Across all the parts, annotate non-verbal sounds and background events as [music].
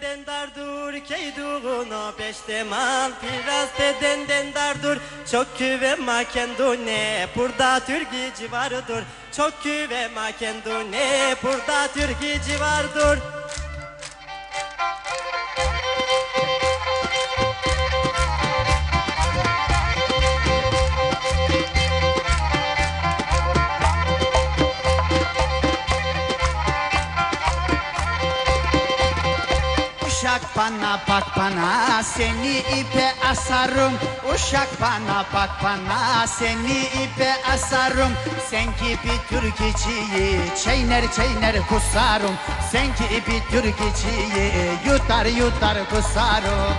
bedenden dardur Keyduğunu beşte mal Biraz bedenden dardur Çok küvema kendune Burada Türkici vardır Çok küvema kendune Burada Türkici vardır Uşak bana bak bana seni ipe asarım. Uşak bana bak bana seni ipe asarım. Sen gibi türkücüyü çeyner çeyner kusarım. Sen gibi türkücüyü yutar yutar kusarım.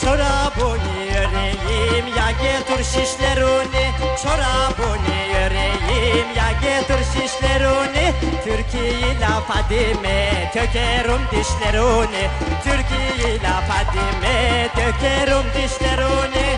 Çorabını öreyim ya getir şişlerini Çorabını Fadime tökerim dişlerini Türkiye la Fadime tökerim dişlerini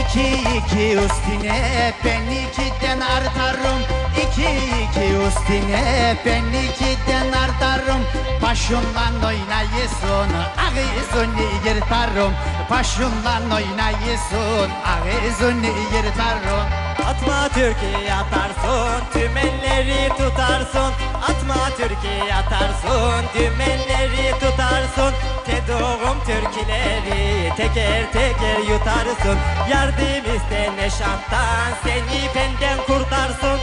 İki iki üstüne ben ikiden artarım. İki iki üstüne ben ikiden artarım. Başımla oynayısın ağzını yırtarım. Başımla oynayısın ağzını yırtarım Atma Türkiye atarsın tümenleri tutarsın. Atma Türkiye atarsın dümenleri tutarsın. Teduğum türküleri teker teker yutarsın. Yardım iste neşattan seni benden kurtarsın.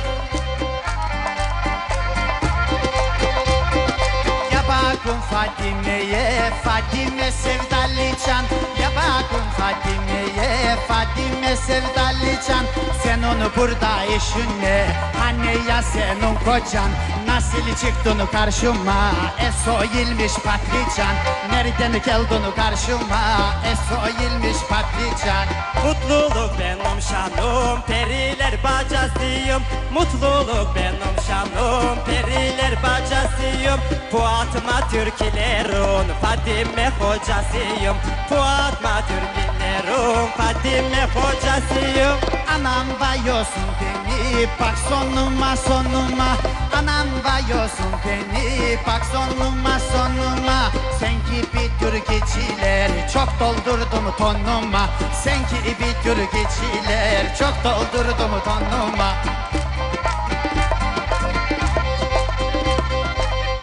Bakın Fadime'ye Fadime sevdalıcan Ya bakın Fadime'ye Fadime sevdalıcan Sen onu burada eşinle Hani ya senin kocan? Nasıl çıktın karşıma? E soyulmuş patlıcan. Nereden geldin karşıma? E soyulmuş patlıcan. Mutluluk benim şanım periler bacasıyım. Mutluluk benim şanım periler bacasıyım. Fuatma türkülerin Fadime hocasıyım. Fuatma türkülerin Fadime hocasıyım Anam vayosun beni bak sonuma sonuma. Anam vayosun beni bak sonuma sonuma. Sen gibi türkücüler çok doldurdum tonuma. Sen gibi türkücüler çok doldurdum tonuma.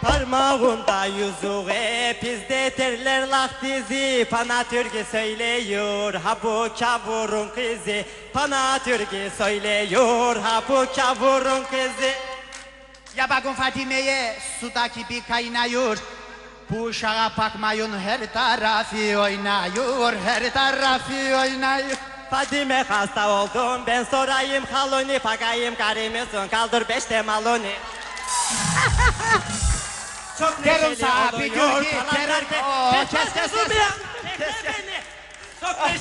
Parmağında yüzüğe bizde terler lak dizi Pana türkü söylüyor. Ha bu kavurun kızı Pana türkü söylüyor. Ha bu kavurun kızı. Ya bakın Fatime'ye sudaki bir kaynıyor. Bu uşağa bakmayın her tarafı oynayıyor Her tarafı oynayıyor. Fadime hasta oldum ben sorayım haloni Pakayım karımısın kaldır beşte maloni [laughs] Çok Derim neşeli sana bir oluyor. gül ki, Oo, Kes kes, kes kes, kes. Çok neşeli